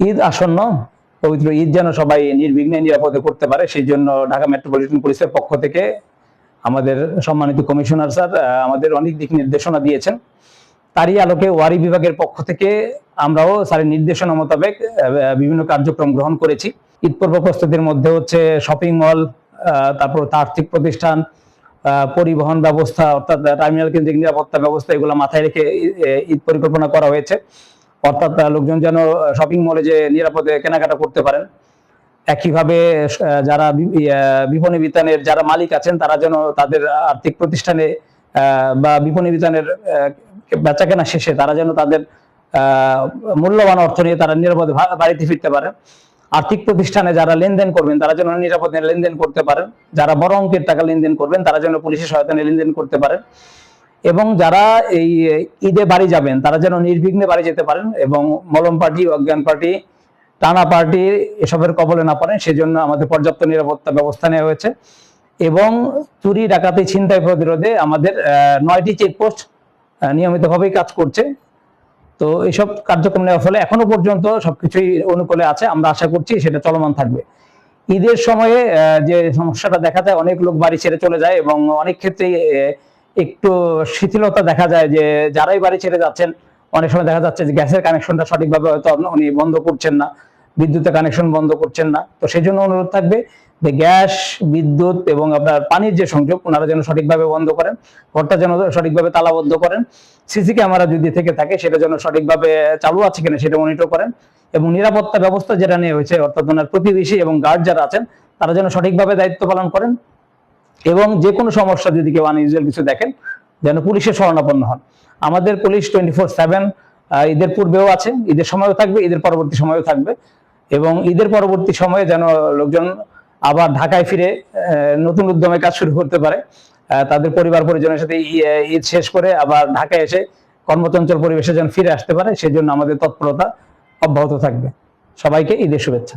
ঈদ আসন্ন, পবিত্র ঈদ যেন সবাই নির্বিঘ্নে নিরাপদে করতে পারে, সেই জন্য ঢাকা মেট্রোপলিটন পুলিশের পক্ষ থেকে আমাদের সম্মানিত কমিশনার স্যার আমাদের অনেক দিক নির্দেশনা দিয়েছেন। তারই আলোকে ওয়ারি বিভাগের পক্ষ থেকে আমরাও স্যারের নির্দেশনা মোতাবেক বিভিন্ন কার্যক্রম গ্রহণ করেছি। ঈদ পূর্ব প্রস্তুতির মধ্যে হচ্ছে শপিং মল তারপর আর্থিক প্রতিষ্ঠান পরিবহন ব্যবস্থা, অর্থাৎ টার্মিনাল কেন্দ্রিক নিরাপত্তা ব্যবস্থা, এগুলো মাথায় রেখে ঈদ পরিকল্পনা করা হয়েছে। অর্থাৎ লোকজন যেন শপিং মলে যে নিরাপদে কেনাকাটা করতে পারেন। একইভাবে যারা বিপণী বিতানের যারা মালিক আছেন, তারা যেন তাদের আর্থিক প্রতিষ্ঠানে বা বিপণী বিতানের বেচা কেনা শেষে তারা যেন তাদের মূল্যবান অর্থ নিয়ে তারা নিরাপদে বাড়িতে ফিরতে পারে আর্থিক প্রতিষ্ঠানে যারা লেনদেন করবেন, তারা যেন নিরাপদে লেনদেন করতে পারেন। যারা বড় অঙ্কের টাকা লেনদেন করবেন, তারা যেন পুলিশের সহায়তা লেনদেন করতে পারেন। এবং যারা এই ঈদে বাড়ি যাবেন, তারা যেন নির্বিঘ্নে বাড়ি যেতে পারেন এবং মলম পার্টি, অজ্ঞান পার্টি, টানা পার্টি এসবের কবলে না পড়েন, সেজন্য আমাদের পর্যাপ্ত নিরাপত্তা ব্যবস্থা নেওয়া হয়েছে। এবং চুরি, ডাকাতি, ছিনতাই প্রতিরোধে আমাদের নয়টি চেকপোস্ট নিয়মিতভাবেই কাজ করছে। তো এইসব কার্যক্রম নেওয়ার ফলে এখনও পর্যন্ত সবকিছুই অনুকূলে আছে, আমরা আশা করছি সেটা চলমান থাকবে। ঈদের সময়ে যে সমস্যাটা দেখা যায়, অনেক লোক বাড়ি ছেড়ে চলে যায় এবং অনেক ক্ষেত্রেই একটু শিথিলতা দেখা যায় যে যারাই বাড়ি ছেড়ে যাচ্ছেন, অনেক সময় দেখা যাচ্ছে যে গ্যাসের কানেকশনটা সঠিকভাবে হয়তো উনি বন্ধ করছেন না, বিদ্যুতের কানেকশন বন্ধ করছেন না। তো সেই জন্য অনুরোধ থাকবে যে গ্যাস, বিদ্যুৎ এবং আপনার পানির যে সংযোগ ওনারা যেন সঠিকভাবে বন্ধ করেন, ঘরটা যেন সঠিকভাবে তালাবদ্ধ করেন। সিসি ক্যামেরা যদি থেকে থাকে, সেটা যেন সঠিকভাবে চালু আছে কিনা সেটা মনিটর করেন এবং নিরাপত্তা ব্যবস্থা যেটা নিয়ে হয়েছে, অর্থাৎ ওনার প্রতিবেশী এবং গার্ড যারা আছেন, তারা যেন সঠিকভাবে দায়িত্ব পালন করেন। এবং যে কোনো সমস্যা যদি কেউ আনইউজুয়াল কিছু দেখেন, যেন পুলিশের শরণাপন্ন হন। আমাদের পুলিশ টোয়েন্টি ফোর সেভেন ঈদের পূর্বেও আছে, ঈদের সময়ও থাকবে, ঈদের পরবর্তী সময়ও থাকবে। এবং ঈদের পরবর্তী সময়ে যেন লোকজন আবার ঢাকায় ফিরে নতুন উদ্যমে কাজ শুরু করতে পারে তাদের পরিবার পরিজনের সাথে ঈদ শেষ করে আবার ঢাকায় এসে কর্মচঞ্চল পরিবেশে যেন ফিরে আসতে পারে, সেজন্য আমাদের তৎপরতা অব্যাহত থাকবে। সবাইকে ঈদের শুভেচ্ছা।